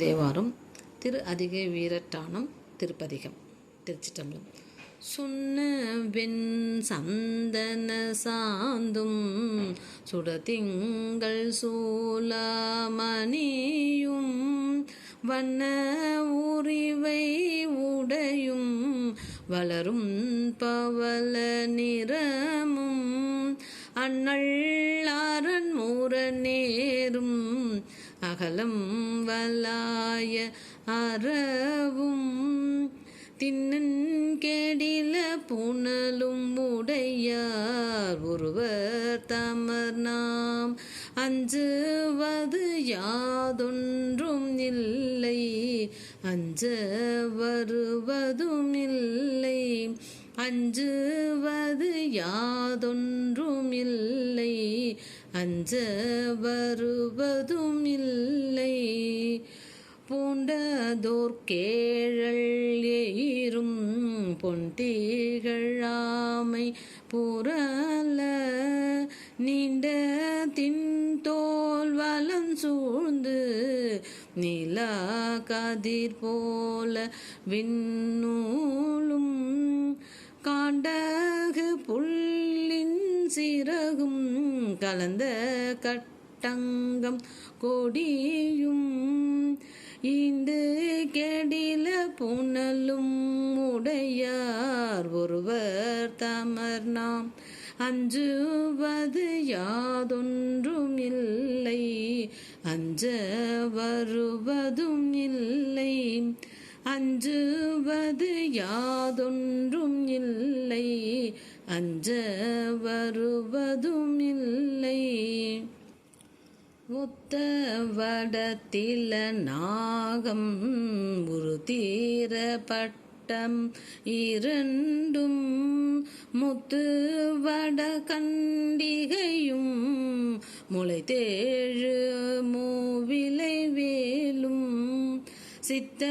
தேவாரம் திரு அதிக வீரட்டானம் திருப்பதிகம் திருச்சிட்டம்பலம் சொன்ன சந்தன சாந்தும் சுடதிங்கள் சூலமணியும் வண்ண உரிவை உடையும் வளரும் பவள நிறமும் அண்ணள் அரண் நேர் அகலம் வலாய அறவும் தின்னன் கெடில புனலும் உடையார் ஒருவர் தமர் நாம். அஞ்சுவது யாதொன்றும் இல்லை அஞ்ச வருவதும் இல்லை. அஞ்சுவது யாதொன்றும் இல்லை அஞ்ச வருவதும் இல்லை. பூண்டதோர் கேழல் ஏறும் பொன்திகழாமை புறல நீண்ட தின்தோல் வலம் சூழ்ந்து நிலா கதிர் போல விண்ணூலும். காண்டகு புல்லின் சிறகும் கலந்த கட்டங்கம் கொடியும் இந்து கெடில புனலும் உடையார் ஒருவர் தமர் நாம். அஞ்சுவது யாதொன்றும் இல்லை அஞ்ச வருவதும் இல்லை. அஞ்சுவது யாதொன்றும் இல்லை அஞ்ச வருவதும் இல்லை. ஒத்த வடத்தில நாகம் ஒரு தீர பட்டம் இரண்டும் முத்து வட கண்டிகையும் முளை தேழு மூவிலை வேலும். சித்த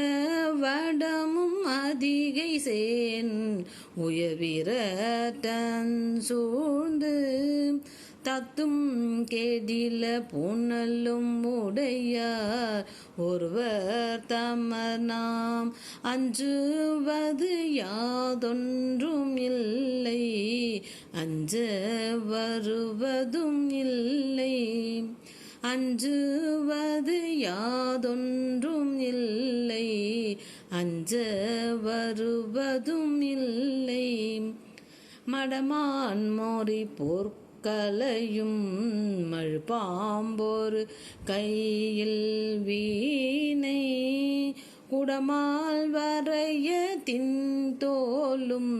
வடமும் அதிகை சேன். உயர்விரட்டன் சூழ்ந்து தத்தும் கேடில புனலும் உடையார். ஒருவர் தமர் நாம் அஞ்சுவது யாதொன்றும் இல்லை. அஞ்ச வருவதும் இல்லை. அஞ்சுவது யாதொன்றும் இல்லை. அஞ்ச வருவதும் இல்லை. மடமான் மோரி போர்க்கலையும் மழுப்பாம்போரு கையில் வீணை. குடமால் வரைய தின்தோலும்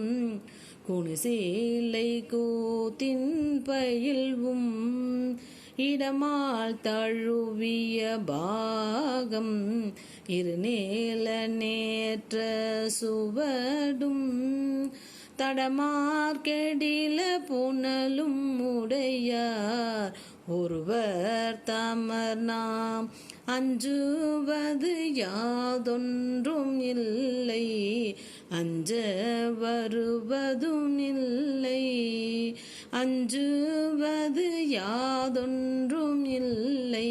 குணிசீலை கூத்தின் பயில்வும் இடமால் தழுவிய பாகம் இருநேல நேற்ற சுவடும். தடமார்கெடில புனலும் உடையார். ஒருவர் தமர் நாம் அஞ்சுவது யாதொன்றும் இல்லை அஞ்ச வருவதும் இல்லை அஞ்சுவது யாதொன்றும் இல்லை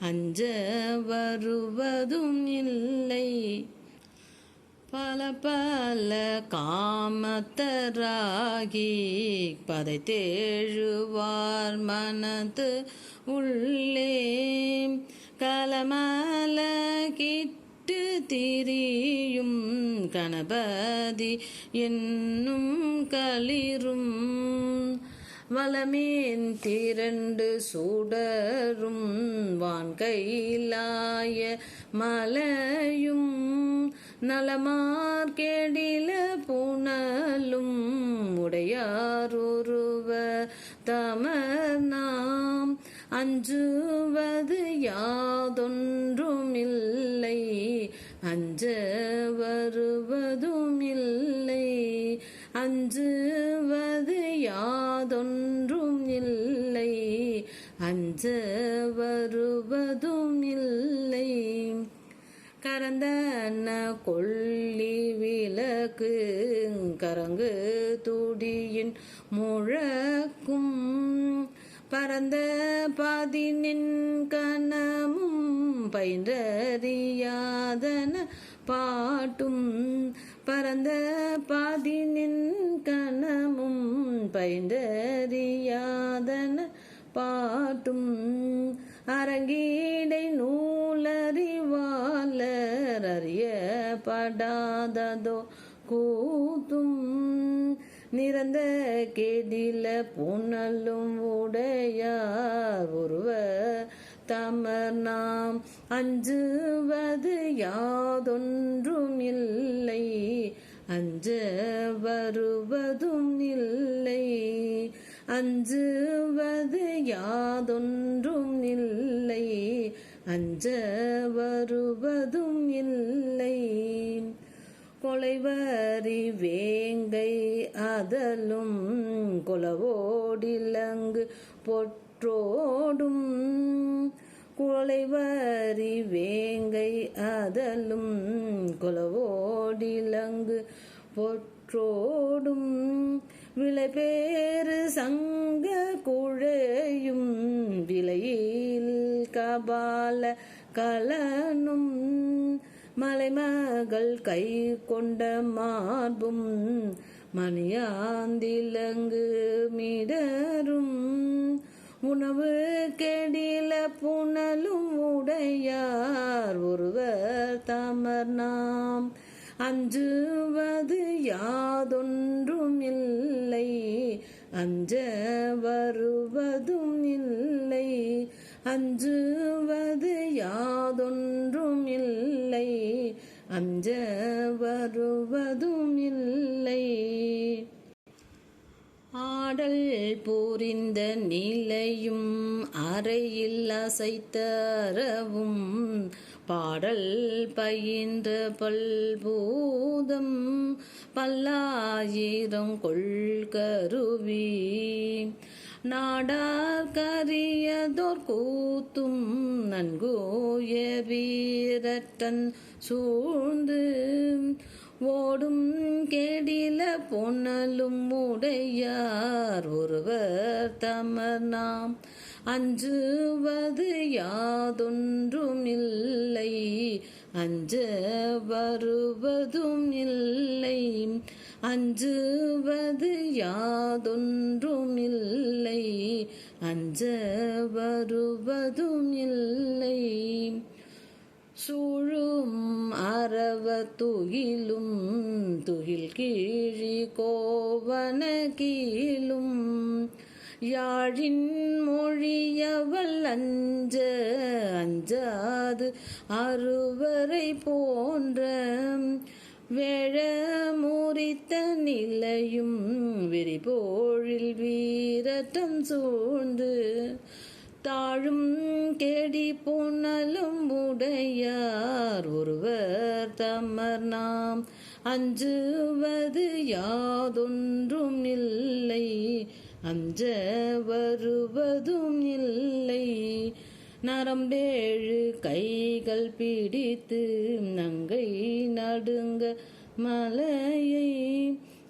அஞ்ச வருவதும் இல்லை. பல பல காமத்தராகி பதை தேழுவார் மனது உள்ளே. கலமல கிட்டு திரியும் கணபதி என்னும் களிரும். வளமேன் திரண்டு சுடரும் வான்கையிலாய மலையும் நலமார்கெடில புனலும் உடையாரொருவ தமர் நாம். அஞ்சுவது யாதொன்றும் இல்லை அஞ்ச வருவதும் இல்லை அஞ்சுவது யாதொன்றும் இல்லை அஞ்ச கரந்தன கொள்ளி விளக்கு கரங்கு துடியின் முழக்கும் பரந்த பதினின் கனமும் பயின்றறியாதன பாட்டும் பரந்த பாதினின் கணமும் பயின்றறியாதன பாட்டும் அரங்கி அறியப்படாததோ கூத்தும் நிறந்த கேதில புனலும் உடையார் ஒருவ தமர் நாம் அஞ்சுவது யாதொன்றும் இல்லை. அஞ்ச வருவதும் இல்லை. அஞ்சுவது யாதொன்றும் இல்லை. அஞ்ச வருவதும் இல்லை. கொலைவரி வேங்கை அதலும் கொலவோடிலங்கு பொற்றோடும். கொலைவரி வேங்கை அதலும் கொலவோடிலங்கு பொற்றோடும். விளைபேறு சங்க குழையும் விலையில் கபால கலனும். மலைமகள் கை கொண்ட மார்பும் மணியாந்திலங்கு மிடரும். உணவு கெடில புனலும் உடையார் ஒருவர் தமர் நாம். அஞ்சுவது யாதொன்றும் இல்லை. அஞ்ச வருவதும் இல்லை அஞ்சுவது யாதொன்றும் இல்லை அஞ்ச வருவதும் இல்லை ஆடல் புரிந்த நிலையும் அறையில் அசைத்தரவும் பாடல் பயின்ற பல்பூதம் பல்லாயிரம் கொள்கருவி நாடார் கரியதோர் கூத்தும் நன்கோய வீரட்டன் சூழ்ந்து ஓடும் கெடில பொன்னலும் உடையார் ஒருவர் தமர் நாம். அஞ்சுவது யாதொன்றும் இல்லை அஞ்ச வருவதும் இல்லை. அஞ்சுவது யாதொன்றும் இல்லை அஞ்ச வருவதும் இல்லை. சூழும் அரவ துகிலும் துகில் கீழி கோவன கீழும். யாழின் மொழியவள் அஞ்ச அஞ்சாது அறுவரை போன்ற. வேழ முறித்த நிலையும் விரிபோழில் வீரட்டம் சூழ்ந்து. தாழும் கெடி புனலும் உடையார் ஒருவர் தமர் நாம். அஞ்சுவது யாதொன்றும் இல்லை அஞ்ச வருவதும் இல்லை நரம்பேழு கைகள் பிடித்து நங்கை நடுங்க மலையை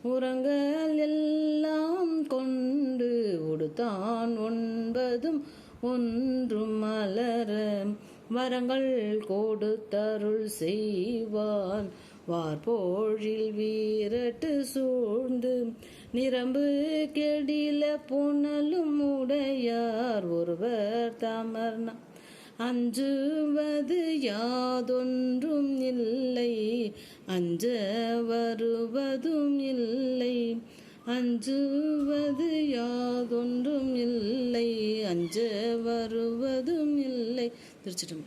உரங்கள் எல்லாம் கொண்டு உடுத்தான் ஒன்பதும் ஒன்றும் மலரம் வரங்கள் கொடுத்தருள் செய்வான். வார்போழில் வீரட்டு சூழ்ந்து நிரம்பு கெடில புனலும் உடையார். ஒருவர் தமர்னா அஞ்சுவது யாதொன்றும் இல்லை. அஞ்ச வருவதும் இல்லை. அஞ்சுவது யாதொன்றும் இல்லை. அஞ்ச வருவதும் இல்லை. திருச்சிட்டம்